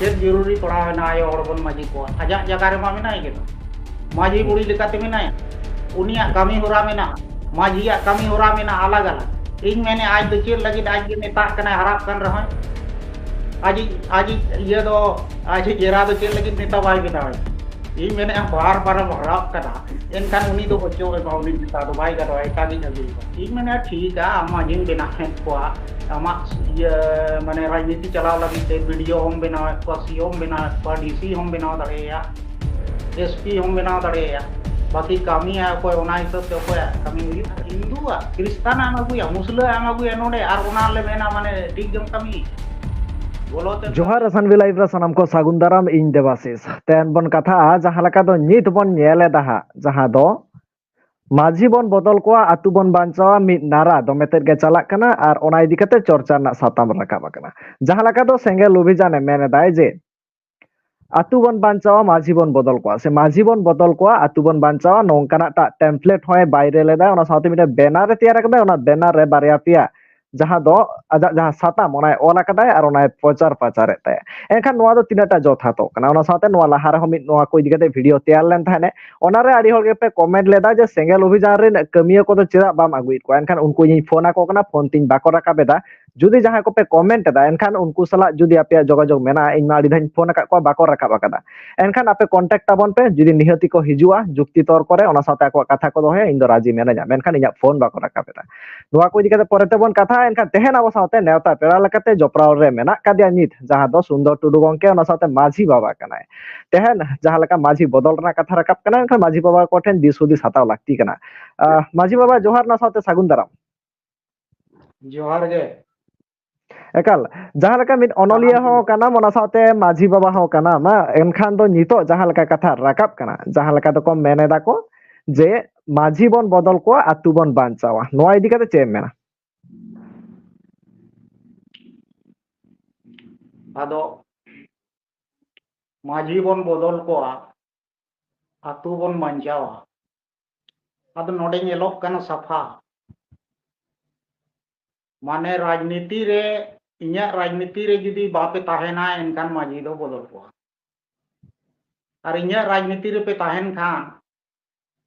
ᱪᱮᱫ ᱡᱚᱨᱩᱨᱤ ᱯᱟᱲᱟᱣᱮᱱᱟ ᱟᱭᱳ ᱦᱚᱲ ᱵᱚᱱ ᱢᱟᱺᱡᱷᱤ ᱠᱚ ᱟᱡᱟᱜ ᱡᱟᱭᱜᱟ ᱨᱮᱢᱟ ᱢᱮᱱᱟᱭ ᱜᱮᱫᱚ ᱢᱟᱺᱡᱷᱤ ᱵᱩᱲᱦᱤ ᱞᱮᱠᱟᱛᱮ ᱢᱮᱱᱟᱭᱟ ᱩᱱᱤᱭᱟᱜ ᱠᱟᱹᱢᱤ ᱦᱚᱨᱟ ᱢᱮᱱᱟᱜᱼᱟ ᱢᱟᱺᱡᱷᱤᱭᱟᱜ ᱠᱟᱹᱢᱤ ᱦᱚᱨᱟ ᱢᱮᱱᱟᱜᱼᱟ ᱟᱞᱟᱜ ᱟᱞᱟᱜ ᱤᱧ ᱢᱮᱱᱮ ᱟᱡ ᱫᱚ ᱪᱮᱫ ᱞᱟᱹᱜᱤᱫ ᱟᱡ ᱜᱮ ᱢᱮᱛᱟᱜ ᱠᱟᱱᱟᱭ ᱦᱟᱨᱟᱜ ᱠᱟᱱ ᱨᱮᱦᱚᱸ ᱟᱡᱤᱡ ᱟᱡᱤᱡ ᱤᱭᱟᱹ ᱫᱚ ᱟᱡᱤᱡ ᱡᱮᱨᱟ ᱫᱚ ᱪᱮᱫ ᱞᱟᱹᱜᱤᱫ ᱱᱮᱛᱟ ᱵᱟᱭ Ini bar bar bar rak kada. En kan uni do hocho e bauli bisa do bai kada e kagi jagi. Ini mana ठीक है, अम्मा जिन तो मैंने राजनीति तो चला लगी थे हम बिना कुआ सीओ हम बिना डीसी हम बिना दड़े या एसपी हम बिना दड़े या बाकी कमी है, कोई ओना कमी हिंदू क्रिस्तान आम अगुया मुस्लिम आम अगुया नोडे आर ठीक जम कमी। बोलो ते जोहार असानवी लाइव रे सानाम को सागुन दाराम इन देवाशीष तेन बन कथा जहाँ लका दो नित बन नेले दहा जहाँ दो माझी बन बदल को आतु बन बांचावा मिद नारा दो मेतेर गे चालाक कना आर ओना इदी कते चर्चा ना साताम राकाब कना जहाँ लका दो सेंगेल अभियान मेने दाय जे आतु बन बांचावा माझी बन बदल को से माझी बन बदल को आतु बन बांचावा नोंकाना टा टेम्पलेट होय बायरे लेदा ओना साथे मिटे बैनर रे तैयार कदा ओना बैनर रे बारया पिया जहाँ दो आजा जहाँ साताम ओना ओला कदाय आर ओना प्रचार प्रचार ताय एनखान नोआ दो तिनाटा जथातो कना ओना साथे नोआ लाहा रे मिट नोआ को इदी कते भिडियो तैयार लेन थाने ओना रे आडी होगे पे कमेंट लेदा जे सेंगेल अभियान रे कमिया को तो चेदा बाम अगुइत को एनखान उनको इन फ़ोन को कना फ़ोन तीन बाको राकाबेदा जुदी जहाँ को पे कमेंट दा एनखान उनको सला जुदी आपे जोगाजोग मेना इन मा आडी धान फ़ोन का को बाको राकाब कदा एनखान आपे कांटेक्ट ताबन पे जुदी निहति को हिजुआ जुक्ति तौर करे ओना साथे को कथा को दोहे इन दो राज़ी मेना जा मेनखान इया फ़ोन बाको राकाबेदा नोआ को इदी कते परते बन कथा एनखान तेहन अब साथे नेवता पेड़ा लकते जपराव रे मेना कादिया नित जहाँ दो सुंदर टुडु गंके ओना साथे माझी बाबा कनाय तेहन जहाँ लका माझी बदल रना कथा राकाब कना एनखान माझी बाबा को ठेन दिस हुदिस हताव लागती कना आ, माझी बाबा जोहार ना साथे सागुन दाराम जोहार गे एकाल जहाँ लका मिट अनलिया हो कना मना साथे माझी बाबा हो कना मा एनखान दो नितो जहाँ लका कथा राकाब कना जहाँ लका दो को मेनेदा को जे माझी बन बदल को आतु बन बांचावा नोआ इदी कते चे मेना आदो माझी बन बदल को आतु बन बांचावा आदो नोडे ñelok ᱤᱧᱟᱹᱜ ᱨᱟᱡᱽᱱᱤᱛᱤ ᱨᱮ ᱡᱩᱫᱤ ᱵᱟᱯᱮ माजी दो बदल को और इन्हें राजनीति रे पे ताहन खान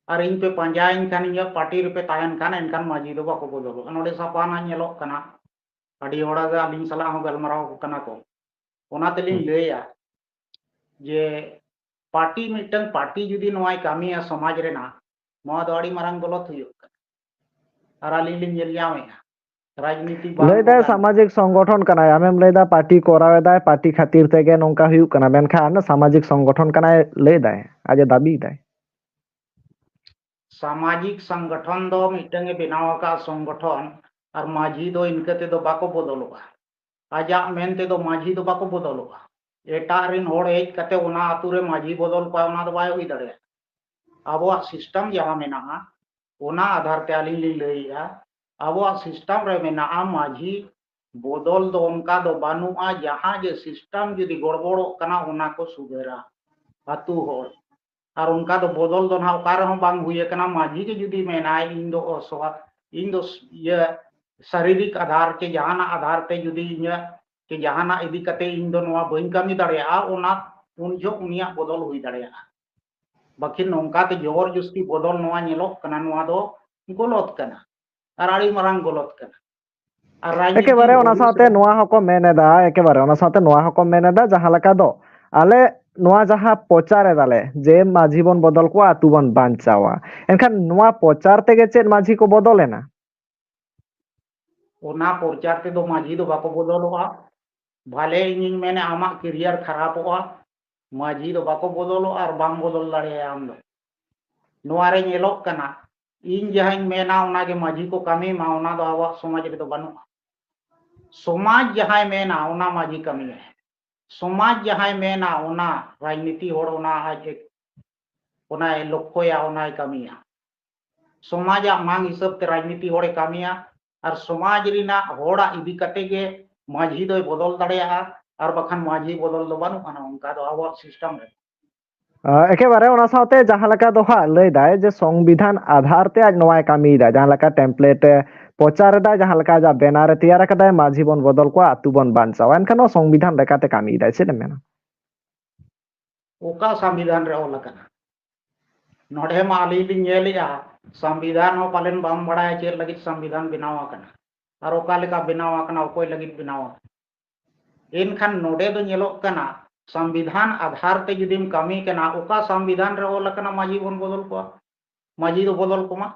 और इन पे पंजाइन खान इन पार्टी रे पे ताहन खान इनखान माजी दो बाको बदल सापाना नेलोक कना। अडी होड़ा को कना को। ओना तेलिंग तो हम्म। लेया जे पार्टी मिट्ट पार्टी जुदी नवा कमी समाज रे ना मारंग गलत हो और अली लिंग ᱧᱟᱢᱮᱜᱼᱟ राजनीति लैदा सामाजिक संगठन कनाय आमेम लैदा पार्टी कोरावेदा पार्टी खातिर तेगे नोंका हुयुक कना मेनखान सामाजिक संगठन कनाय लैदा आज दाबी दाय सामाजिक संगठन दो मिटंग बनाव का संगठन और माझी दो इनके ते दो बाको बदलुआ आजा मेनते दो माझी दो बाको बदलुआ एटा रिन होड़ हेज कते ओना आतु रे माझी बदल पाए ओना दो बाय हुई दड़े अबो सिस्टम जहां मेना ओना आधार ते आली ली लइया अबो सिस्टम बानुआ जहाँ जे सिस्टम जदी गड़बड़ो कना ओना को सुधेरा आतु होड़ और उनका तो बदल दो ना ओका रहो बांग कना माझी के जुदी मेनाय इन दो अस्वा इन दो ये शारीरिक आधार के जहाना आधार ते जुदी इन के जहाना इदी कते इन दो नवा कमी दाड़ेया उन उनिया बदल हुई दाड़ेया बाकी नोंका ते ज़ोर जुस्ती बदल नवा ñelok कना नवा दो, गलत और आड़ी मारांग गलत कना और राजनीति एकेबारे ओना साथे नोआ हको मेनेदा एकेबारे ओना साथे नोआ हको मेनेदा जहाँ लका दो आले नोआ जहाँ प्रचार दाले जे माझी बन बदल को आतु बन बांचावा एनखान नोआ प्रचार तेगे चेद माझी को बदलेना ओना प्रचार ते दो माझी दो बाको बदलवा भले इन मैंने आमा करियर खराबोगा माझी दो बाको बदलो और बांग बदल दाड़ेया आम दो इन जहाँ मेना ओना के कमी दो आवा समाज ओना माझी कमी है समाज जहाँ मेना राजनीति होड़ लक्ष्य कमिया समाज मांग हिसाब से राजनीति होड़े कमिया और समाज रिना इदी कते माझी दो बदल दाड़ेया और बखान माझी बदल दो बानु सिस्टम रे ᱮᱠᱮᱵᱟᱨᱮ ᱚᱱᱟ ᱥᱟᱶᱛᱮ ᱡᱟᱦᱟᱸ ᱞᱮᱠᱟ ᱫᱚ ᱦᱟᱸᱜ ᱞᱟᱹᱭ ᱫᱟᱭ ᱡᱮ ᱥᱚᱝᱵᱤᱫᱷᱟᱱ ᱟᱫᱷᱟᱨ ᱛᱮ ᱟᱡ ᱱᱚᱣᱟᱭ ᱠᱟᱹᱢᱤᱭᱮᱫᱟ ᱡᱟᱦᱟᱸ ᱞᱮᱠᱟ ᱴᱮᱢᱯᱞᱮᱴ ᱯᱨᱚᱪᱟᱨ ᱮᱫᱟᱭ ᱡᱟᱦᱟᱸ ᱞᱮᱠᱟ ᱟᱡᱟᱜ ᱵᱮᱱᱟᱨ ᱮ ᱛᱮᱭᱟᱨ ᱟᱠᱟᱫᱟᱭ ᱢᱟᱹᱡᱷᱤ ᱵᱚᱱ ᱵᱚᱫᱚᱞ ᱠᱚᱣᱟ ᱟᱛᱩ ᱵᱚᱱ ᱵᱟᱧᱪᱟᱣᱟ ᱮᱱᱠᱷᱟᱱ ᱱᱚᱣᱟ ᱥᱚᱝᱵᱤᱫᱷᱟᱱ ᱞᱮᱠᱟᱛᱮ ᱠᱟᱹᱢᱤᱭᱮᱫᱟᱭ ᱪᱮᱫ ᱮᱢ ᱢᱮᱱᱟ ᱚᱠᱟ ᱥᱚᱝᱵᱤᱫᱷᱟᱱ ᱨᱮ ᱚᱞ ᱟᱠᱟᱱᱟ ᱱᱚᱰᱮ ᱢᱟ ᱟᱹᱞᱤᱧ ᱞᱤᱧ ᱧᱮᱞᱮᱜᱼᱟ संविधान हो पालन बम बढ़ाया चेर लगी संविधान बनावा करना और ओका लेका बनावा करना ओकोई लगी बनावा इनखान नोडे दो नेलोक करना संविधान आधार ते जुदीम कमी कना, ओका संविधान रे माजी बन बदल को माजी दो बदल को मा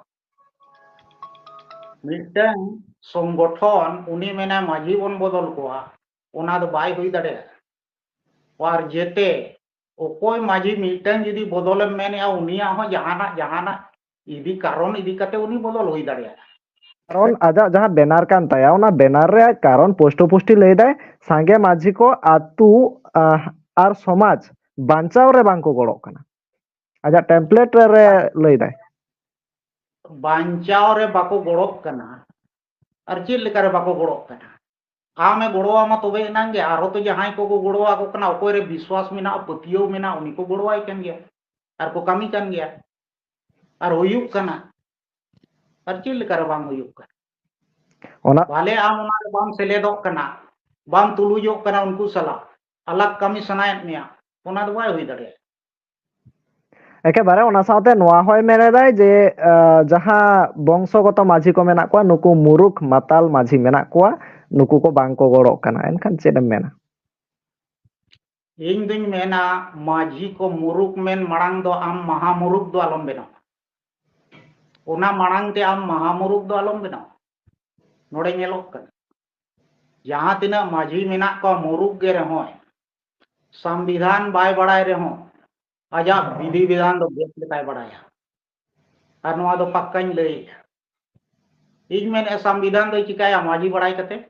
मिटन संगठन उनी मेना माजी बन बदल को ओना दो बाय दड़े। और जेते ओकोय माजी मिटन जुदी बदल मेने उनिया हो जहाना जहाना इदी कारण इदी कते उनी बदल हुई दड़े। ᱠᱟᱨᱚᱱ ᱟᱡᱟᱜ ᱡᱟᱦᱟᱸ ᱵᱮᱱᱟᱨ ᱠᱟᱱ ᱛᱟᱭᱟ ᱚᱱᱟ ᱵᱮᱱᱟᱨ ᱨᱮ ᱠᱟᱨᱚᱱ ᱯᱳᱥᱴᱚ ᱯᱩᱥᱴᱤ ᱞᱟᱹᱭᱫᱟᱭ ᱥᱟᱸᱜᱮ ᱢᱟᱹᱡᱷᱤ ᱠᱚ ᱟᱛᱩ ᱟᱨ ᱥᱚᱢᱟᱡᱽ ᱵᱟᱧᱪᱟᱣ ᱨᱮ ᱵᱟᱝ ᱠᱚ ᱜᱚᱲᱚᱜ ᱠᱟᱱᱟ ᱟᱡᱟᱜ ᱴᱮᱢᱯᱞᱮᱴ ᱨᱮ ᱞᱟᱹᱭᱫᱟᱭ ᱵᱟᱧᱪᱟᱣ ᱨᱮ ᱵᱟᱠᱚ ᱜᱚᱲᱚᱜ ᱠᱟᱱᱟ ᱟᱨ ᱪᱮᱫ ᱞᱮᱠᱟ ᱨᱮ ᱵᱟᱠᱚ ᱜᱚᱲᱚᱜ ᱠᱟᱱᱟ ᱟᱢᱮ ᱜᱚᱲᱚᱣᱟᱢᱟ ᱛᱚᱵᱮ ᱮᱱᱟᱝ ᱜᱮ ᱟᱨᱦᱚᱸ ᱛᱚ ᱡᱟᱦᱟᱸᱭ ᱠᱚᱠᱚ ᱜᱚᱲᱚᱣᱟᱠᱚ ᱠᱟᱱᱟ ᱚᱠᱚᱭ ᱨᱮ ᱵᱤᱥᱣᱟᱥ ᱢᱮᱱᱟᱜᱼᱟ ᱯᱟᱹᱛᱭᱟᱹᱣ ᱢᱮᱱᱟᱜᱼᱟ ᱩᱱᱤ ᱠᱚ ᱜᱚᱲᱚᱣᱟᱭ ᱠᱟᱱ ᱜᱮᱭᱟ ᱟᱨ ᱠᱚ ᱠᱟᱹᱢᱤ ᱠᱟᱱ ᱜᱮᱭᱟ ᱟᱨ ᱦᱩᱭᱩᱜ ᱠᱟᱱᱟ ᱟᱨᱪᱤᱞ ᱞᱮᱠᱟ ᱨᱮ ᱵᱟᱝ ᱦᱩᱭᱩᱜ ᱠᱟᱱᱟ ᱚᱱᱟ ᱵᱷᱟᱞᱮ ᱟᱢ ᱚᱱᱟ ᱨᱮ ᱵᱟᱢ ᱥᱮᱞᱮᱫᱚᱜ ᱠᱟᱱᱟ ᱵᱟᱢ ᱛᱩᱞᱩᱡᱚᱜ ᱠᱟᱱᱟ ᱩᱱᱠᱩ ᱥᱟᱞᱟᱜ ᱟᱞᱟᱜ ᱠᱟᱹᱢᱤ ᱥᱟᱱᱟᱭᱮᱫ ᱢᱮᱭᱟ ᱚᱱᱟ ᱫᱚ ᱵᱟᱭ ᱦᱩᱭ ᱫᱟᱲᱮᱭᱟᱜᱼᱟ ᱮᱠᱮᱵᱟᱨᱮ ᱚᱱᱟ ᱥᱟᱶᱛᱮ ᱱᱚᱣᱟ ᱦᱚᱸᱭ ᱢᱮᱱᱮᱫᱟᱭ ᱡᱮ ᱡᱟᱦᱟᱸ ᱵᱚᱝᱥᱚᱜᱚᱛᱚ ᱢᱟᱹᱡᱷᱤ ᱠᱚ ᱢᱮᱱᱟᱜ ᱠᱚᱣᱟ ᱱᱩᱠᱩ ᱢᱩᱨᱩᱠ ᱢᱟᱛᱟᱞ ᱢᱟᱹᱡᱷᱤ ᱢᱮᱱᱟᱜ ᱠᱚᱣᱟ ᱱᱩᱠᱩ ᱠᱚ ᱵᱟᱝ ᱠᱚ ᱜᱚᱲᱚᱜ ᱠᱟᱱᱟ ᱮᱱᱠᱷᱟᱱ ᱪᱮᱫ ᱮᱢ ᱢᱮᱱᱟ ᱤᱧ ᱫᱩᱧ ᱢᱮᱱᱟ ᱢᱟᱹᱡᱷᱤ ᱠᱚ ᱢᱩᱨᱩᱠ ᱢᱮᱱ ᱢᱟᱲᱟᱝ ᱫᱚ ᱟᱢ ᱢᱟᱦᱟ ᱢᱩᱨᱩᱠ ᱫᱚ ᱟᱞᱚᱢ ᱵᱮᱱᱟᱣ मांगते आम महामुरुग दो आलम बना ना जहाँ तीना माझी मेना को मुरुग गे रहो संविधान बाय बड़ा रहो आजा विधि विधान दो बेस लेकाय बड़ाया और नवा दो पक्का ही लेई इज़ मेने संविधान दो चिकाया माझी बड़ाई कते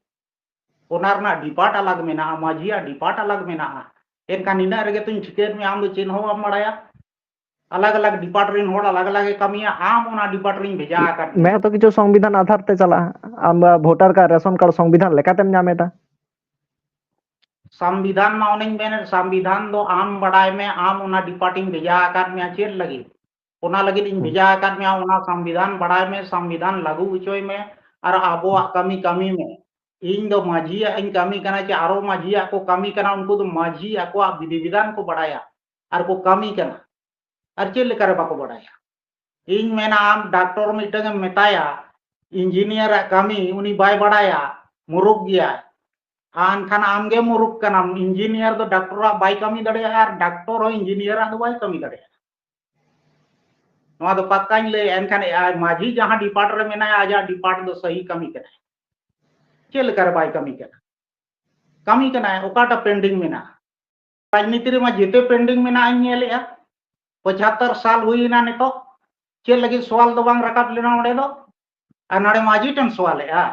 ओनार ना डिपार्ट अलग मेना माझी या डिपार्ट अलग मेना एन का निना रगे तुम चिकेर में आम दो चिन्ह आम बड़ाया अलग अलग डिपार्टमेंट होड़ अलग अलग कमी है आम ओना डिपार्टमेंट भेजा कर। मैं तो कि जो संविधान आधार पे चला हम वोटर का रेशन कार्ड संविधान लेकर तुम लेकातेम नामेता संविधान मा ओनिंग बेन संविधान दो आम बड़ाई में आम ओना डिपार्टमेंट भेजा कर में चेर लगी। ओना लगी इन भेजा कर में ओना संविधान बड़ाई में संविधान लागू उचोय में और आबो कमी कमी में। इन दो माझी इन कमी करना चाहिए आरो माझी को कमी करना उनको तो माझी को विधि विधान को बढ़ाया और को कमी करना। चेल करे बाको बढ़ाया डॉक्टर मेताया इंजीनियर कमी उनी बाय बढ़ाया मुरुक गया। आनखान आमगे मुरुक कना इंजीनियर दो डॉक्टर बाय कमी दड़े और डॉक्टर हो इंजीनियर दो बाय कमी दड़े नवा दो पक्काñ ले एनखान माझी जहाँ डिपार्ट मेना आजा डिपार्ट सही कमी चेल करे कना कमी कना ओकाटा पेंडिंग राजनीति मा जेते पेंडिंग પંચોતેર સાલ હુઈના ને તો ચેલ લગી સવાલ દો બાંગ રકાબ લેના ઓડે દો આ નાડે માજી ટન સવાલ હે આ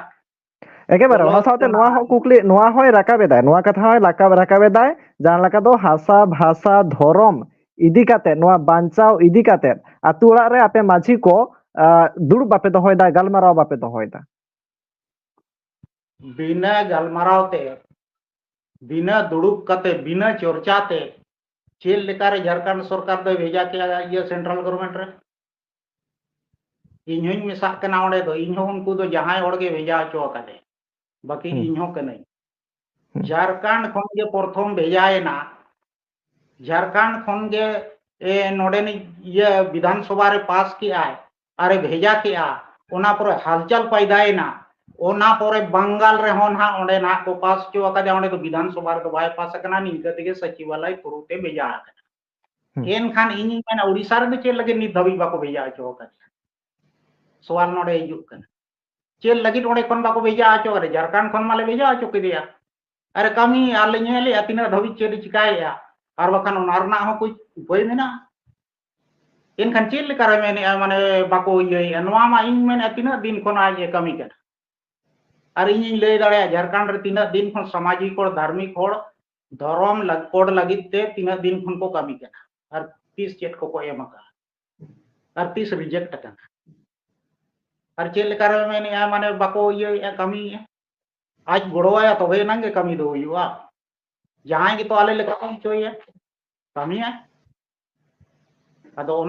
একেবারে ওনা সাথে নোয়া হয় কুকলি নোয়া হয় রাকাবে দায় নোয়া কথা হয় লাকাব রাকাবে দায়। জান লাকা দো হাসা ভাষা ধরম ইদি কাতে নোয়া বাঞ্চাও ইদি কাতে। আতু ওড়া রে আপে মাঝি কো দুড় বাপে দো হয় দা গালমারাও বাপে দো হয় দা বিনা গালমারাওতে বিনা দুড়ুক কাতে বিনা চর্চাতে चेल लेकर झारखंड सरकार दो भेजा के ये सेंट्रल गवर्नमेंट रे। इन्हों और भेजा चो बाकी हम्म। इन्हों हम्म। झारखंड प्रथम भेजा है झारखंड खोन विधानसभा पास किया भेजा किया उन पर बंगाल ना को पास तो विधानसभा रे पास कना सचिवालय पुरुते भेजा एन खान इन उड़ीसा रे चेल लगे नित धबी बाको भेजा आचो सवाल नोडे चल लगे बाको भेजा चो झारखंड कोन माले भेजा चो के अरे कमी आले नेले अतिना चल चिकाय और उपाय मेना एन खान मैंने माने बाको इन मैंने दिन कोन कमी कर और इन लय दाड़े झारखंड तिना दिन खन सामाजिक और धार्मिक और धर्म लग कोड लगित दिन खन को कमी और तीस चेट को और तीस रिजेक्ट और चेल लेका रे माने बाको ये कमी आज गोड़वाया तबे नंगे कमी दो जहाँ तो आले लेका कम चाहिए कमी है। अदो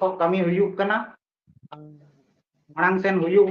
तो कमी हुयुग मांग सेन हुयुग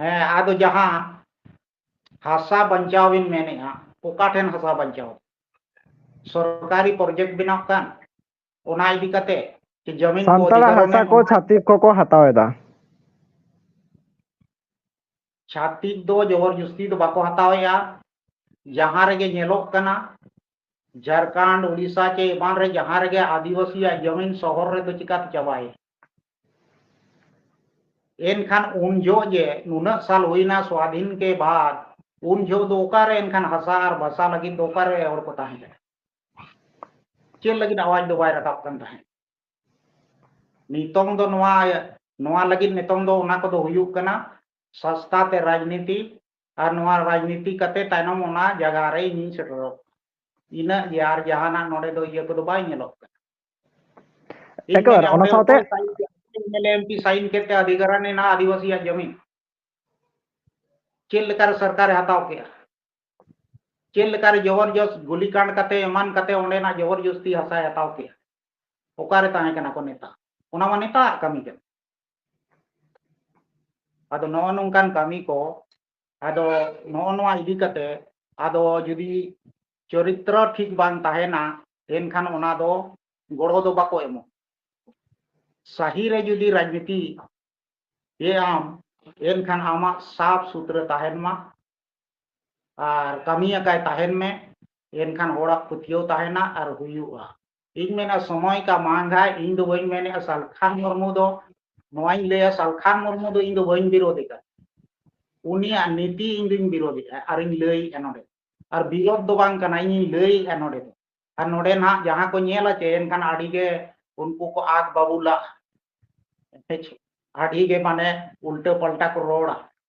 हासा ᱡᱟᱦᱟᱸ ᱦᱟᱥᱟ हासा ᱵᱤᱱ सरकारी प्रोजेक्ट बनाव ज़मीन को संताड़ा को को दो ज़ोर जुस्ती दो बाको जहाँ रे नेलोक कना झारखंड उड़ीसा के एमान रे जहाँ रे आदिवासी ज़मीन शहर रे तो चिकात चबाए। एनखान उनजो जे नुनक साल हुईना स्वाधीन के बाद उन उनजो दोकार एनखान हसा और भाषा लगी दोकार और को ताहें चेल लगी आवाज़ दो रखा रकाब कन ताहें नितोंग दो नुआ नुआ लगी नितोंग दो उना को दो हुयुक कना सस्ता ते राजनीति और नुआ राजनीति कते तायनम उना जगह नहीं चल सेटरो इना यार जहाँ ना नोडे दो ये को दो बाय नेलो ᱮᱠᱵᱟᱨ ᱚᱱᱟ ᱥᱟᱶᱛᱮ साइन साईन केल्या अधिकाऱ्याने ना आदिवासी ज़मीन। चेल कर सरकार हटाव किया। चेल कर ज़बरदस्त गोलीकांड करते एमान करते ओंडे ना ज़बरदस्ती हसाय हटाव किया। ओकारे ताहे तो कना को नेता। ओना मा नेता कमी के आदो नवा नोंकान कमी को, आदो नवा नवा इदी करते, आदो जुदी चरित्र ठीक बांधता है ना एनखान ओना दो गड़ो दो बाको एमो। ᱨᱮ ᱡᱩᱫᱤ ᱨᱟᱡᱽᱱᱤᱛᱤ ᱮᱭᱟᱢ एनखान आमाग साफ सूत्र तहन मा और कमियाकाय तहन में एनखान होड़ा पुथियो तहना और हुयुआ इन मेना समय का मांग है इन दो बइन मेने सलखान मुर्मू दो नोइन ले सलखान मुर्मू दो इन दो बइन विरोधी का उनिया नीति इन दिन विरोधी है और इन लई एनोडे और विरोध दो बांग कना इन लई एनोडे और नोडे ना जहां को नेला चे एनखान आड़ी के उनको को आग बाबूला आड़ी के माने उल्टे पलटा को रोड़ा।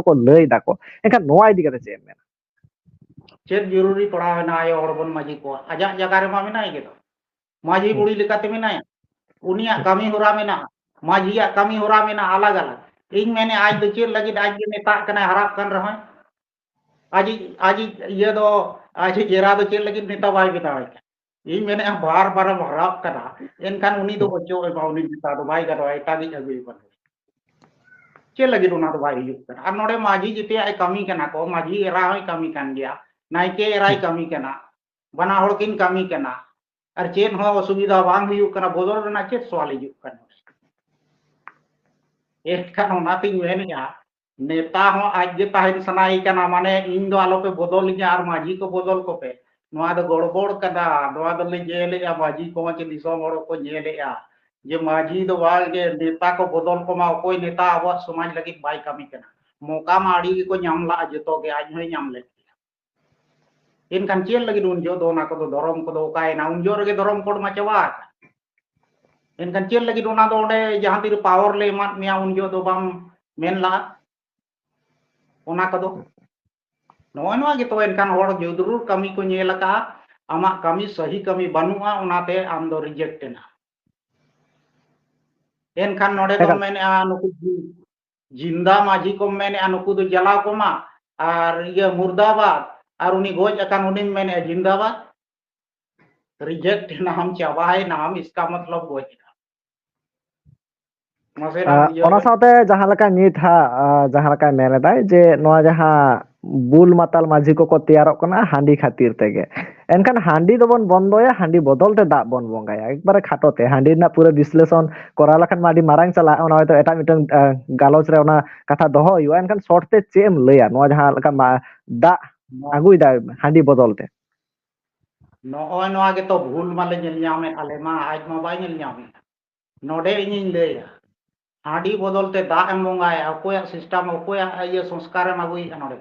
ᱥᱟᱶᱛᱟ ᱠᱚ ᱞᱟᱹᱭ ᱫᱟᱠᱚ ᱮᱱᱠᱷᱟᱱ ᱱᱚᱣᱟ ᱤᱫᱤ ᱠᱟᱛᱮ ᱪᱮᱫ ᱮᱢ ᱢᱮᱱᱟ ᱪᱮᱫ ᱡᱚᱨᱩᱨᱤ ᱯᱟᱲᱟᱣᱮᱱᱟ ᱟᱭᱳ ᱦᱚᱲᱵᱚᱱ ᱢᱟᱹᱡᱷᱤ ᱠᱚᱣᱟ ᱟᱡᱟᱜ ᱡᱟᱭᱜᱟ ᱨᱮᱢᱟ ᱢᱮᱱᱟᱭ ᱜᱮᱫᱚ ᱢᱟᱹᱡᱷᱤ ᱵᱩᱲᱤ ᱞᱮᱠᱟᱛᱮ ᱢᱮᱱᱟᱭᱟ ᱩᱱᱤᱭᱟᱜ ᱠᱟᱹᱢᱤ ᱦᱚᱨᱟ ᱢᱮᱱᱟᱜᱼᱟ ᱢᱟᱹᱡᱷᱤᱭᱟᱜ ᱠᱟᱹᱢᱤ ᱦᱚᱨᱟ ᱢᱮᱱᱟᱜᱼᱟ ᱟᱞᱟᱜ ᱟᱞᱟᱜ ᱤᱧ ᱢᱮᱱᱮ ᱟᱡ ᱫᱚ ᱪᱮᱫ ᱞᱟᱹᱜᱤᱫ ᱟᱡ ᱜᱮ ᱱᱮᱛᱟᱜ ᱠᱟᱱᱟᱭ ᱦᱟᱨᱟᱜ ᱠᱟᱱ ᱨᱮᱦᱚᱸ आजी आजी ये दो आजी जेरा दो चेल लेकिन नेता बाई बितावे इन मैंने बार बार हराप करा इनखान उन्हीं दो बच्चों के बाउनी बिता दो बाई करो ऐटा भी अभी बने kelagirunarwailyuktan arnode maji jite ai kami kana ko maji era hoi kami kan gya naike erai kami kana bana hor kin kami kana ar chen ho osubidha bang huyuk kana bodol rena chet soal hijuk kana ᱮᱠᱷᱟᱱ ᱚᱱᱟᱛᱤᱧ ᱢᱮᱱᱮᱜᱼᱟ ᱱᱮᱛᱟ ᱦᱚᱸ ᱟᱡ ᱜᱮ ᱛᱟᱦᱮᱱ ᱥᱟᱱᱟᱭᱮ ᱠᱟᱱᱟ ᱢᱟᱱᱮ ᱤᱧ ᱫᱚ ᱟᱞᱚᱯᱮ ᱵᱚᱫᱚᱞᱤᱧᱟ ᱟᱨ ᱢᱟᱹᱡᱷᱤ ᱠᱚ ᱵᱚᱫᱚᱞ ᱠᱚᱯᱮ ᱱᱚᱣᱟ ᱫᱚ ᱜᱚᱲᱵᱚᱲ ᱠᱟᱱᱟ ᱱᱚᱣᱟ ᱫᱚᱞᱮ ᱧᱮᱞᱮᱜᱼᱟ ᱢᱟᱹᱡᱷᱤ ᱠᱚᱦᱚᱸ ᱪᱮ ᱫᱤᱥᱚᱢ ᱦᱚᱲ ᱠᱚ ᱧᱮᱞᱮᱜᱼᱟ दो को के को जे माझी दो वाल के नेता को बदल को मा कोई नेता अब समाज लगी बाई कमी कना। मौका मा आड़ी को नाम ला जतो के आज होय नाम ले इनखान चेल लगी उन जो, दोना को धरम को ओकायना उन जो रगे धरम कोड मा चबा इनखान चेल लगी ओना दो ओंडे जहाँ तीर पावर ले, मा, मिया उन जो दो बाम मेन ला ओना को दो। नोय नोआ गे तो इनखान होड़ ज़रूर कमी को नेल का आमा कमी सही कमी बनुआ ओनाते आम दो रिजेक्ट ना एनखान नोडे तो मेने आ नुकु जिंदा माझी को मेने आ नुकु दो जला को मा और ये मुर्दाबाद और उन्हीं गोज अकान उन्हीं मैंने जिंदाबाद रिजेक्ट नाम चाबाई नाम इसका मतलब गोज ᱚᱱᱟ ᱥᱟᱶᱛᱮ ᱡᱟᱦᱟᱸ ᱞᱮᱠᱟ ᱱᱤᱛ ᱦᱟᱸᱜ ᱡᱟᱦᱟᱸ ᱞᱮᱠᱟᱭ ᱢᱮᱱ ᱮᱫᱟᱭ ᱡᱮ ᱱᱚᱣᱟ ᱡᱟᱦᱟᱸ ᱵᱩᱞ ᱢᱟᱛᱟᱞ ᱢᱟᱹᱡᱷᱤ ᱠᱚᱠᱚ ᱛᱮᱭᱟᱨᱚᱜ ᱠᱟᱱᱟ ᱦᱟᱺᱰᱤ ᱠᱷᱟᱹᱛᱤᱨ ᱛᱮᱜᱮ ᱮᱱᱠᱷᱟᱱ ᱦᱟᱺᱰᱤ ᱫᱚᱵᱚᱱ ᱵᱚᱱᱫᱚᱭᱟ ᱦᱟᱺᱰᱤ ᱵᱚᱫᱚᱞ ᱛᱮ ᱫᱟᱜ ᱵᱚᱱ ᱵᱚᱸᱜᱟᱭᱟ ᱮᱠᱵᱟᱨᱮ ᱠᱷᱟᱴᱚ ᱛᱮ ᱦᱟᱺᱰᱤ ᱨᱮᱱᱟᱜ ᱯᱩᱨᱟᱹ ᱵᱤᱥᱞᱮᱥᱚᱱ ᱠᱚᱨᱟᱣ ᱞᱮᱠᱷᱟᱱ ᱢᱟ ᱟᱹᱰᱤ ᱢᱟᱨᱟᱝ ᱪᱟᱞᱟᱜᱼᱟ ᱚᱱᱟ ᱦᱚᱭᱛᱚ ᱮᱴᱟᱜ ᱢᱤᱫᱴᱟᱝ ᱜᱟᱞᱚᱪ ᱨᱮ ᱚᱱᱟ ᱠᱟᱛᱷᱟ ᱫᱚᱦᱚ ᱦᱩᱭᱩᱜᱼᱟ ᱮᱱᱠᱷᱟᱱ ᱥᱚᱨᱴ ᱛᱮ ᱪᱮᱫ ᱮᱢ ᱞᱟᱹᱭᱟ ᱱᱚᱣᱟ ᱡᱟᱦᱟᱸ ᱞᱮᱠᱟ ᱫᱟᱜ ᱟᱹᱜᱩᱭᱫᱟ ᱦᱟᱺᱰᱤ ᱵᱚᱫᱚᱞ ᱛᱮ ᱱᱚᱜᱼᱚᱭ ᱱᱚᱣᱟ ᱜᱮᱛᱚ ᱵᱷᱩᱞ ᱢᱟᱞᱮ ᱧᱮᱞ ᱧᱟᱢᱮᱫ ᱟᱞᱮ ᱢᱟ ᱟᱡ ᱢᱟ ᱵᱟᱭ ᱧᱮᱞ ᱧᱟᱢᱮᱫ ᱱᱚᱰᱮ ᱤᱧᱤᱧ ᱞᱟᱹᱭᱟ ᱦᱟᱺᱰᱤ ᱵᱚᱫᱚᱞ ᱛᱮ ᱫᱟᱜ ᱮᱢ ᱵᱚᱸᱜᱟᱭᱟ ᱚᱠᱚᱭᱟᱜ ᱥᱤᱥᱴᱟᱢ ᱚᱠᱚᱭᱟᱜ ᱤᱭᱟᱹ ᱥᱚᱝᱥᱠᱟᱨᱮᱢ ᱟᱹᱜᱩᱭᱮᱫᱼᱟ ᱱᱚᱰᱮ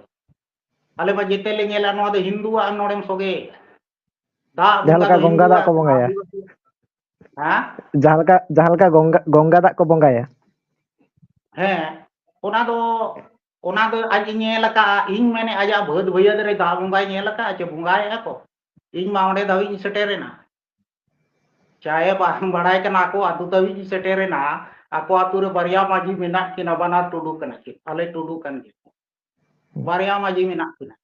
ᱟᱞᱮ ᱢᱟ ᱡᱮᱛᱮ ᱞᱮ ᱧᱮᱞᱟ ᱱᱚᱣᱟ ᱫᱚ ᱦᱤᱱᱫᱩᱣᱟᱜ ᱱᱚᱰᱮᱢ ᱥᱚᱜᱮᱭᱮᱫᱼᱟ Tak, jahal ka gongga tak kau bongga ya? Hah? Jahal ka jahal ka gongga gongga tak kau bongga ya? Heh. Ona do ona do aj nyel ka ing mene aja bhad bhayad re da bongga nyel ka che bongga ya ko. Ing ma onde dawi setere na. Chahe ba badai ka na ko atu dawi setere na. Aku atur baria maji mina kina bana tudu kana ki. Ale tudu kan ki. Baria maji mina kina.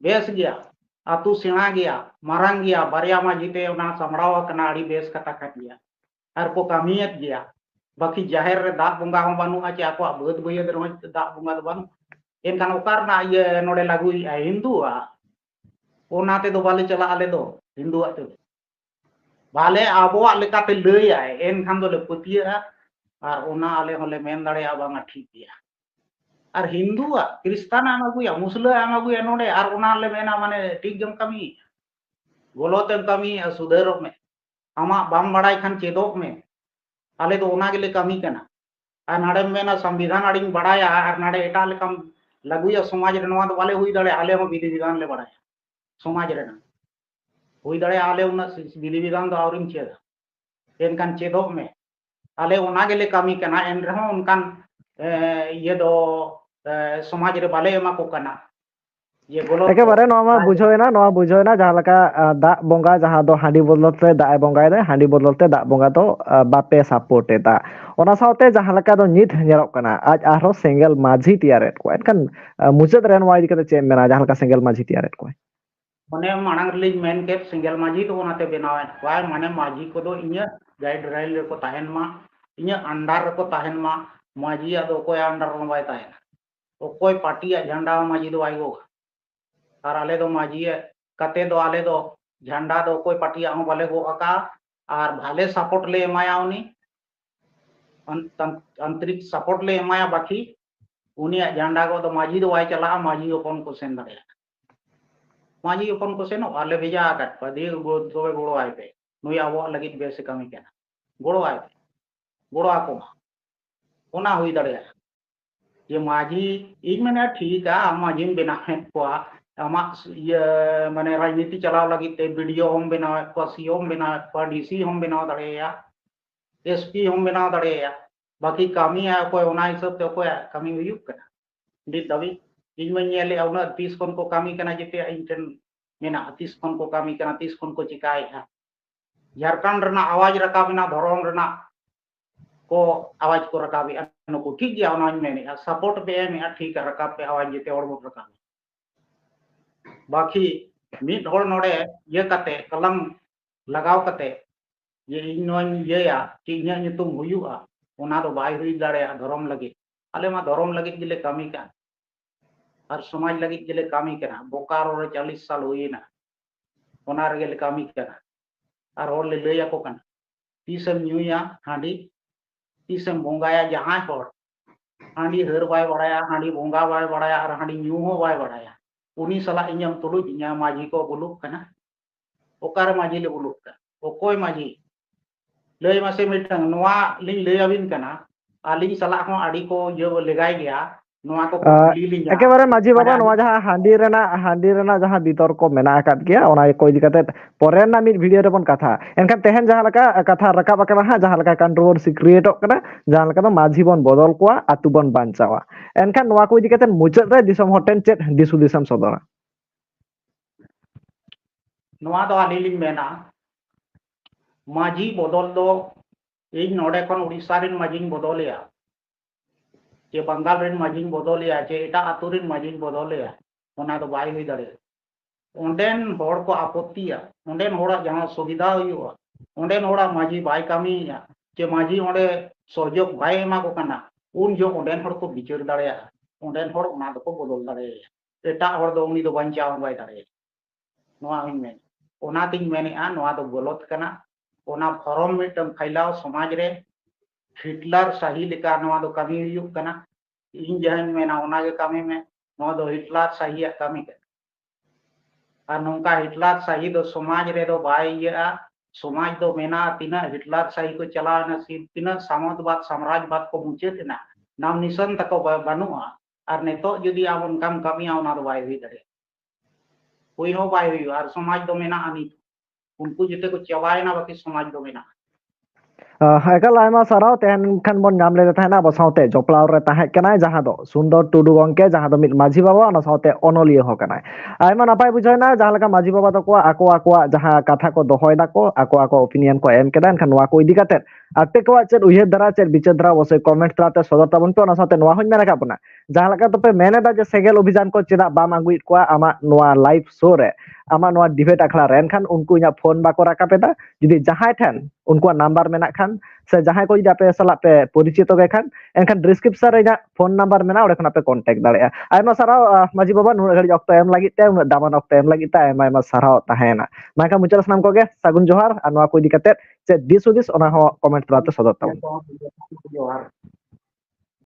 Bes gya. आतु सेना गया, मरंग गया बरियामा जीते उना समड़ाव कनाड़ी base कटा cut गया। हर को कमियत गया। बाकी ज़ाहिर रे दाग बुंगा हम बनू, आचे आको बहुत बहुत रोज दाग बुंगा तो बनू। एक उकार ना ये नोडे लागू है हिंदू आ। वो नाते तो वाले चला आले दो, हिंदू आते वाले आबो आले का ते ले आए एक खान तो ले पुतिया और उना आले होले मेन दड़े आबांगा ठीक गया। ᱟᱨ ᱦᱤᱱᱫᱩᱣᱟᱜ ᱠᱨᱤᱥᱛᱟᱱᱟᱜ ᱮᱢ ᱟᱹᱜᱩᱭᱟ ᱢᱩᱥᱞᱟᱹ ᱮᱢ ᱟᱹᱜᱩᱭᱟ ᱱᱚᱰᱮ ᱟᱨ ᱚᱱᱟ ᱞᱮ ᱢᱮᱱᱟ ᱢᱟᱱᱮ ᱴᱷᱤᱠ ᱜᱮᱢ ᱠᱟᱹᱢᱤ ᱜᱚᱞᱚᱛᱮᱢ ᱠᱟᱹᱢᱤᱭᱟ ᱥᱩᱫᱷᱟᱹᱨᱚᱜ ᱢᱮ ᱟᱢᱟᱜ ᱵᱟᱢ ᱵᱟᱲᱟᱭ ᱠᱷᱟᱱ ᱪᱮᱫᱚᱜ ᱢᱮ ᱟᱞᱮ ᱫᱚ ᱚᱱᱟ ᱜᱮᱞᱮ ᱠᱟᱹᱢᱤ ᱠᱟᱱᱟ ᱟᱨ ᱱᱟᱰᱮᱢ ᱢᱮᱱᱟ ᱥᱚᱝᱵᱤᱫᱷᱟᱱ ᱟᱹᱰᱤᱧ ᱵᱟᱲᱟᱭᱟ ᱟᱨ ᱱᱟᱰᱮ ᱮᱴᱟᱜ ᱞᱮᱠᱟᱢ ᱞᱟᱹᱜᱩᱭᱟ ᱥᱚᱢᱟᱡᱽ ᱨᱮ ᱱᱚᱣᱟ ᱫᱚ ᱵᱟᱞᱮ ᱦᱩᱭ ᱫᱟᱲᱮᱭᱟᱜᱼᱟ ᱟᱞᱮ ᱦᱚᱸ ᱵᱤᱫᱷᱤ ᱵᱤᱫᱷᱟᱱ ᱞᱮ ᱵᱟᱲᱟᱭᱟ ᱥᱚᱢᱟᱡᱽ ᱨᱮᱱᱟᱜ ᱦᱩᱭ ᱫᱟᱲᱮᱭᱟᱜᱼᱟ ᱟᱞᱮ ᱩᱱᱟᱹᱜ ᱵᱤᱫᱷᱤ ᱵᱤᱫᱷᱟᱱ ᱫᱚ ᱟᱹᱣᱨᱤᱧ ᱪᱮᱫᱟ ᱮᱱᱠᱷᱟᱱ ᱪᱮᱫᱚᱜ ᱢᱮ ᱟᱞᱮ ᱚᱱᱟ ᱜᱮᱞᱮ ᱠᱟᱹᱢᱤ ᱠᱟᱱᱟ ᱮᱱ ᱨᱮᱦᱚᱸ ᱚᱱᱠᱟᱱ ᱤᱭᱟᱹ ᱫᱚ ᱥᱚᱢᱟᱡᱽ ᱨᱮ ᱵᱟᱞᱮ ᱮᱢᱟ ᱠᱚ ᱠᱟᱱᱟ ᱡᱮ ᱜᱚᱞᱚᱛ ᱫᱚ ᱮᱠᱮᱵᱟᱨᱮ ᱱᱚᱣᱟ ᱢᱟ ᱵᱩᱡᱷᱟᱹᱣᱮᱱᱟ ᱱᱚᱣᱟ ᱵᱩᱡᱷᱟᱹᱣᱮᱱᱟ ᱡᱟᱦᱟᱸ ᱞᱮᱠᱟ ᱫᱟᱜ ᱵᱚᱸᱜᱟ ᱡᱟᱦᱟᱸ ᱫᱚ ᱦᱟᱺᱰᱤ ᱵᱚᱫᱚᱞ ᱛᱮ ᱫᱟᱜ ᱮ ᱵᱚᱸᱜᱟᱭᱮᱫᱟ ᱦᱟᱺᱰᱤ ᱵᱚᱫᱚᱞ ᱛᱮ ᱫᱟᱜ ᱵᱚᱸᱜᱟ ᱫᱚ ᱵᱟᱯᱮ ᱥᱟᱯᱳᱨᱴ ᱮᱫᱟ ᱚᱱᱟ ᱥᱟᱶᱛᱮ ᱡᱟᱦᱟᱸ ᱞᱮᱠᱟ ᱫᱚ ᱱᱤᱛ ᱧᱮᱞᱚᱜ ᱠᱟᱱᱟ ᱟᱡ ᱟᱨᱦᱚᱸ ᱥᱮᱸᱜᱮᱞ ᱢᱟᱺᱡᱷᱤ ᱛᱮᱭᱟᱨᱮᱫ ᱠᱚᱣᱟ ᱮᱱᱠᱷᱟᱱ ᱢᱩᱪᱟᱹᱫ ᱨᱮ ᱱᱚᱣᱟ ᱤᱫᱤ ᱠᱟᱛᱮ ᱪᱮᱫ ᱮᱢ ᱢᱮᱱᱟ ᱡᱟᱦᱟᱸ ᱞᱮᱠᱟ ᱥᱮᱸᱜᱮᱞ ᱢᱟᱺᱡᱷᱤ ᱛᱮᱭᱟᱨᱮᱫ ᱠᱚᱣᱟᱭ ᱚᱱᱮ ᱢᱟᱲᱟᱝ ᱨᱮᱞᱤᱧ ᱢᱮᱱ ᱠᱮᱫ ᱥᱮᱸᱜᱮᱞ ᱢᱟᱺᱡᱷᱤ ᱫᱚ ᱚᱱᱟᱛᱮ ᱵᱮᱱᱟᱣᱮᱫ ᱠᱚᱣᱟᱭ ᱢᱟᱱᱮ ᱢᱟᱺᱡᱷᱤ ᱠᱚᱫᱚ ᱤᱧᱟᱹᱜ ᱜᱟᱭᱤᱰ ᱨᱟᱭᱤᱱ ᱨᱮᱠᱚ ᱛᱟᱦᱮᱱ ᱢᱟ ᱤᱧᱟᱹᱜ ᱟᱱᱰᱟᱨ ᱨᱮᱠᱚ ᱛᱟᱦᱮᱱ ᱢᱟ ᱢᱟᱺᱡᱷᱤᱭᱟᱜ ᱫᱚ ᱚᱠᱚᱭᱟᱜ ᱟᱱᱰᱟᱨ ᱨᱮᱦᱚᱸ ᱵᱟᱭ ᱛᱟᱦᱮᱱᱟ तो कोई पार्टी है झंडा माजी दो आई होगा। और आले दो माजी है, कते दो आले दो, झंडा दो, कोई पार्टी आऊ भले गो अका और भले सपोर्ट ले माया उनी अं-, अंतरिक सपोर्ट ले माया बाकी उनी झंडा को तो माजी दो आई चला, माजी ओपन को सेन दड़े माजी ओपन को सेनो, आले भेजा आकर, पदी गो दो गोड़ो आई पे, नुई आवो लगी बेसिक कमी केना। गोड़ो आई पे, गोड़ो आको मा हुई दड़े जे माझी इन मैंने ठीक है आम माझी बनावे को आमाक ये माने राजनीति चलाव लगित ते वीडियो हम बनावे को सीओ हम बनावे को डीसी हम बनाव दाड़ेया एसपी हम बनाव दाड़ेया बाकी कामी है कोई ओना हिसाब ते कोई कामी हुयुक कना ᱱᱤᱛ ᱫᱷᱟᱹᱵᱤᱡ ᱤᱧ ᱢᱟᱧ ᱧᱮᱞᱮᱫᱼᱟ ᱩᱱᱟᱹᱜ ᱛᱤᱥ ᱠᱷᱚᱱ ᱠᱚ ᱠᱟᱹᱢᱤ ᱠᱟᱱᱟ ᱡᱮᱛᱮᱭᱟᱜ ᱤᱧ ᱴᱷᱮᱱ ᱢᱮᱱᱟᱜᱼᱟ ᱛᱤᱥ ᱠᱷᱚᱱ ᱠᱚ ᱠᱟᱹᱢᱤ ᱠᱟᱱᱟ ᱛᱤᱥ ᱠᱷᱚᱱ ᱠᱚ ᱪᱤᱠᱟᱭᱮᱫᱼᱟ ᱡᱷᱟᱲᱠᱷᱚᱸᱰ ᱨᱮᱱᱟᱜ ᱟᱣᱟᱡ ᱨᱟᱠᱟᱵᱮᱱᱟ ᱫᱷᱚᱨᱚᱢ ᱨᱮᱱᱟᱜ को आवाज़ को रकाबे अन्नो को ठीक गया ओना में सपोर्ट पे में ठीक है रखा पे आवाज़ जेते और बोट रकाब। बाकी मीट होड़ नोड़े, ये कते, कलम लगाव कते। ये इनोन ये या कि इन्हें नितुम हुयुआ ओना तो बाई हुई दाड़े धर्म लगे। आले मा, धर्म लगे ज़िले कामी का और समाज लगे ज़िले कामी करा बोकार और चालीस साल हुई हुईना ओना रे कामी करा और और ले ले या को कना? तीसम न्यूया हांडी तीसम बोंगाया जहाँ पर हांडी हर बै बड़ा हांडी बंगा बै बड़ा हांडी न्यू हो बाय बड़ाया उनी सला इन तुलूज माजी को बुलुक कना। ओकार माझी ले बुलुक का ओकोय माजी। लय मासे मिटंग। नोआ लिंग लय कना। आलिंग सला को आडी को ये लेगाय ᱱᱚᱣᱟ ᱠᱚ ᱠᱩᱠᱞᱤ ᱮᱠᱮᱵᱟᱨᱮ ᱢᱟᱹᱡᱷᱤ ᱵᱟᱵᱟ ᱱᱚᱣᱟ ᱡᱟᱦᱟᱸ ᱦᱟᱺᱰᱤ ᱨᱮᱱᱟᱜ ᱦᱟᱺᱰᱤ ᱨᱮᱱᱟᱜ ᱡᱟᱦᱟᱸ ᱵᱤᱛᱚᱨᱠᱚ ᱢᱮᱱᱟᱜ ᱟᱠᱟᱫ ᱜᱮᱭᱟ ᱚᱱᱟ ᱠᱚ ᱤᱫᱤ ᱠᱟᱛᱮ ᱯᱚᱨᱮ ᱨᱮᱱᱟᱜ ᱢᱤᱫ ᱵᱷᱤᱰᱤᱭᱳ ᱨᱮᱵᱚᱱ ᱠᱟᱛᱷᱟ ᱮᱱᱠᱷᱟᱱ ᱛᱮᱦᱮᱧ ᱡᱟᱦᱟᱸ ᱞᱮᱠᱟ ᱠᱟᱛᱷᱟ ᱨᱟᱠᱟᱵ ᱟᱠᱟᱱᱟ ᱦᱟᱸᱜ ᱡᱟᱦᱟᱸ ᱞᱮᱠᱟ ᱠᱚᱱᱴᱨᱳᱵᱷᱟᱨᱥᱤ ᱠᱨᱤᱭᱮᱴᱚᱜ ᱠᱟᱱᱟ ᱡᱟᱦᱟᱸ ᱞᱮᱠᱟ ᱫᱚ ᱢᱟᱹᱡᱷᱤ ᱵᱚᱱ ᱵᱚᱫᱚᱞ ᱠᱚᱣᱟ ᱟᱛᱩ ᱵᱚᱱ ᱵᱟᱧᱪᱟᱣᱟ ᱮᱱᱠᱷᱟᱱ ᱱᱚᱣᱟ ᱠᱚ ᱤᱫᱤ ᱠᱟᱛᱮ ᱢᱩᱪᱟᱹᱫ ᱨᱮ ᱫᱤᱥᱚᱢ ᱦᱚᱲ ᱴᱷᱮᱱ ᱪᱮᱫ ᱫᱤᱥ ᱦᱩᱫᱤᱥᱮᱢ ᱥᱚᱫᱚᱨᱟ ᱱᱚᱣᱟ ᱫᱚ ᱟᱹᱞᱤᱧ ᱞᱤᱧ ᱢᱮᱱᱟ ᱢᱟᱹᱡᱷᱤ ᱵᱚᱫᱚᱞ ᱫᱚ ᱤᱧ ᱱᱚᱰᱮ ᱠᱷᱚᱱ ᱩᱲᱤᱥᱥᱟ ᱨᱮᱱ ᱢᱟᱹᱡᱷᱤᱧ ᱵᱚᱫᱚᱞᱮᱭᱟ ᱪᱮ ᱵᱟᱝᱜᱟᱞ ᱨᱮᱱ ᱢᱟᱺᱡᱷᱤᱧ ᱵᱚᱫᱚᱞᱮᱭᱟ ᱪᱮ ᱮᱴᱟᱜ ᱟᱛᱳ ᱨᱮᱱ ᱢᱟᱺᱡᱷᱤᱧ ᱵᱚᱫᱚᱞᱮᱭᱟ ᱚᱱᱟ ᱫᱚ ᱵᱟᱭ ᱦᱩᱭ ᱫᱟᱲᱮᱭᱟᱜᱼᱟ ᱚᱸᱰᱮᱱ ᱦᱚᱲ ᱠᱚ ᱟᱯᱚᱛᱛᱤᱭᱟ ᱚᱸᱰᱮᱱ ᱦᱚᱲᱟᱜ ᱡᱟᱦᱟᱸ ᱥᱩᱵᱤᱫᱷᱟ ᱦᱩᱭᱩᱜᱼᱟ ᱚᱸᱰᱮᱱ ᱦᱚᱲᱟᱜ ᱢᱟᱺᱡᱷᱤ ᱵᱟᱭ ᱠᱟᱹᱢᱤᱭᱮᱜᱼᱟ ᱪᱮ ᱢᱟᱺᱡᱷᱤ ᱚᱸᱰᱮ ᱥᱚᱦᱚᱡᱳᱜᱽ ᱵᱟᱭ ᱮᱢᱟ ᱠᱚ ᱠᱟᱱᱟ ᱩᱱ ᱡᱚᱦᱚᱜ ᱚᱸᱰᱮᱱ ᱦᱚᱲ ᱠᱚ ᱵᱤᱪᱟᱹᱨ ᱫᱟᱲᱮᱭᱟᱜᱼᱟ ᱚᱸᱰᱮᱱ ᱦᱚᱲ ᱚᱱᱟ ᱫᱚᱠᱚ ᱵᱚᱫᱚᱞ ᱫᱟᱲᱮᱭᱟᱭᱟ ᱮᱴᱟᱜ ᱦᱚᱲ ᱫᱚ ᱩᱱᱤ ᱫᱚ ᱵᱟᱧᱪᱟᱣ ᱦᱚᱸ ᱵᱟᱭ ᱫᱟᱲᱮᱭᱟᱜᱼᱟ ᱱᱚᱣᱟ ᱦᱚᱸᱧ ᱢᱮᱱ ᱚᱱᱟᱛᱤᱧ ᱢᱮᱱᱮᱜᱼᱟ ᱱᱚᱣᱟ ᱫᱚ ᱜᱚᱞᱚᱛ ᱠᱟᱱᱟ ᱚᱱᱟ ᱯᱷᱚᱨᱚᱢ ᱢᱤᱫᱴᱟᱝ ᱯᱷᱟᱭᱞᱟᱣ ᱥᱚᱢᱟᱡᱽ ᱨᱮ हिटलर सही कमी इन जहाँ कमी में हिटलर सही कमी नौका हिटलर सही दो समाज रो तो बे समाज तो दो तना हिटलर सही को चलावना तना सामदवाद साम्राज्यवाद को मुचादना नाम निशान तक बनूगा और नित जी अब उनकाम कमी बी दें कोई बै समाज दो उनको जिते को चाबाना बाकी समाज दो मेना। ᱮᱠᱟᱞ ᱟᱭᱢᱟ ᱥᱟᱨᱦᱟᱣ ᱛᱮᱦᱮᱧ ᱠᱷᱟᱱ ᱵᱚᱱ ᱧᱟᱢ ᱞᱮᱫᱮ ᱛᱟᱦᱮᱱᱟ ᱟᱵᱚ ᱥᱟᱶᱛᱮ ᱡᱚᱯᱲᱟᱣ ᱨᱮ ᱛᱟᱦᱮᱸ ᱠᱟᱱᱟᱭ ᱡᱟᱦᱟᱸ ᱫᱚ ᱥᱩᱱᱫᱚᱨ ᱴᱩᱰᱩ ᱜᱚᱝᱠᱮ ᱡᱟᱦᱟᱸ ᱫᱚ ᱢᱤᱫ ᱢᱟᱹᱡᱷᱤ ᱵᱟᱵᱟ ᱚᱱᱟ ᱥᱟᱶᱛᱮ ᱚᱱᱚᱞᱤᱭᱟᱹ ᱦᱚᱸ ᱠᱟᱱᱟᱭ ᱟᱭᱢᱟ ᱱᱟᱯᱟᱭ ᱵᱩᱡᱷᱟᱹᱣᱱᱟ ᱡᱟᱦᱟᱸ ᱞᱮᱠᱟ ᱢᱟᱹᱡᱷᱤ ᱵᱟᱵᱟ ᱛᱟᱠᱚ ᱟᱠᱚ ᱟᱠᱚᱣᱟᱜ ᱡᱟᱦᱟᱸ ᱠᱟᱛᱷᱟ ᱠᱚ ᱫᱚᱦᱚᱭ ᱫᱟᱠᱚ ᱟᱠᱚ ᱟᱠᱚ ᱚᱯᱤᱱᱤᱭᱚᱱ ᱠᱚ ᱮᱢ ᱠᱮᱫᱟ ᱮᱱᱠᱷᱟᱱ ᱱᱚᱣᱟ ᱠᱚ ᱤᱫᱤ ᱠᱟᱛᱮᱫ ᱟᱯᱮ ᱠᱚᱣᱟᱜ ᱪᱮᱫ ᱩᱭᱦᱟᱹᱨ ᱫᱷᱟᱨᱟ ᱪᱮᱫ ᱵᱤᱪᱟᱹᱨ ᱫᱷᱟᱨᱟ ᱚᱵᱚᱥᱥᱳᱭ ᱠᱚᱢᱮᱱᱴ ᱛᱟᱞᱟᱛᱮ ᱥᱚᱫᱚᱨ ᱛᱟᱵᱚᱱ ᱯᱮ ᱚᱱᱟ ᱥᱟᱶᱛᱮ ᱱᱚᱣᱟ ᱦᱚᱸᱧ ᱢᱮᱱ ᱟᱠᱟᱫ ᱵᱚᱱᱟ ᱡᱟᱦᱟᱸ ᱞᱮᱠᱟ ᱛᱚᱯᱮ ᱢᱮᱱᱮᱫᱟ ᱡᱮ ᱥᱮᱸᱜᱮᱞ ᱚᱵᱷᱤᱡᱟᱱ ᱠᱚ ᱪᱮᱫᱟᱜ ᱵᱟᱢ ᱟᱹᱜᱩᱭᱮᱫ ᱠᱚᱣᱟ ᱟᱢᱟᱜ ᱱᱚᱣᱟ ᱞᱟᱭᱤᱵᱷ ᱥᱳ ᱨᱮ ᱟᱢᱟᱜ ᱱᱚᱣᱟ ᱰᱤᱵᱮᱴ ᱟᱠᱷᱲᱟ ᱨᱮ ᱮᱱᱠᱷᱟᱱ ᱩᱱᱠᱩ ᱤᱧᱟᱹᱜ ᱯᱷᱳᱱ ᱵᱟᱠᱚ ᱨᱟᱠᱟᱵ ᱮᱫᱟ ᱡᱩᱫᱤ ᱡᱟᱦᱟᱸᱭ ᱴᱷᱮᱱ ᱩᱱᱠᱩᱣᱟᱜ ᱱᱟᱢᱵᱟᱨ ᱢᱮᱱᱟᱜ ᱠᱷᱟᱱ ᱥᱮ ᱡᱟᱦᱟᱸᱭ ᱠᱚ ᱡᱩᱫᱤ ᱟᱯᱮ ᱥᱟᱞᱟᱜ ᱯᱮ ᱯᱚᱨᱤᱪᱤᱛᱚ ᱜᱮ ᱠᱷᱟᱱ ᱮᱱᱠᱷᱟᱱ ᱰᱮᱥᱠᱨᱤᱯᱥᱚᱱ ᱨᱮ ᱤᱧᱟᱹᱜ ᱯᱷᱳᱱ ᱱᱟᱢᱵᱟᱨ ᱢᱮᱱᱟᱜᱼᱟ ᱚᱸᱰᱮ ᱠᱷᱚᱱ ᱯᱮ ᱠᱚᱱᱴᱮᱠᱴ ᱫᱟᱲᱮᱭᱟᱜᱼᱟ ᱟᱭᱢᱟ ᱥᱟᱨᱦᱟᱣ ᱢᱟᱹᱡᱷᱤ ᱵᱟᱵᱟ ᱱᱩᱱᱟᱹᱜ ᱜᱷᱟᱹᱲᱤᱡ ᱚᱠᱛᱚ ᱮᱢ ᱞᱟᱹᱜᱤᱫ ᱛᱮ ᱩᱱᱟᱹᱜ ᱫᱟᱢᱟᱱ ᱚᱠᱛᱚ ᱮᱢ ᱞᱟᱹᱜᱤᱫ ᱛᱮ ᱟᱭᱢᱟ ᱟᱭᱢᱟ ᱥᱟᱨᱦᱟᱣ ᱛᱟᱦᱮᱱᱟ ᱢᱮᱱᱠᱷᱟᱱ ᱢᱩᱪᱟᱹᱫ ᱥᱟᱱᱟᱢ ᱠᱚᱜᱮ ᱥᱟᱹᱜᱩᱱ ᱡᱚᱦᱟᱨ ᱟᱨ ᱱᱚᱣᱟ ᱠᱚ ᱤᱫᱤ ᱠᱟᱛᱮ ᱪᱮᱫ ᱫᱤᱥ ᱦᱩᱫᱤᱥ ᱚᱱᱟ ᱦᱚᱸ ᱠᱚᱢᱮᱱᱴ ᱛᱟᱞᱟᱛᱮ ᱥᱚᱫᱚᱨ ᱛᱟᱵᱚᱱ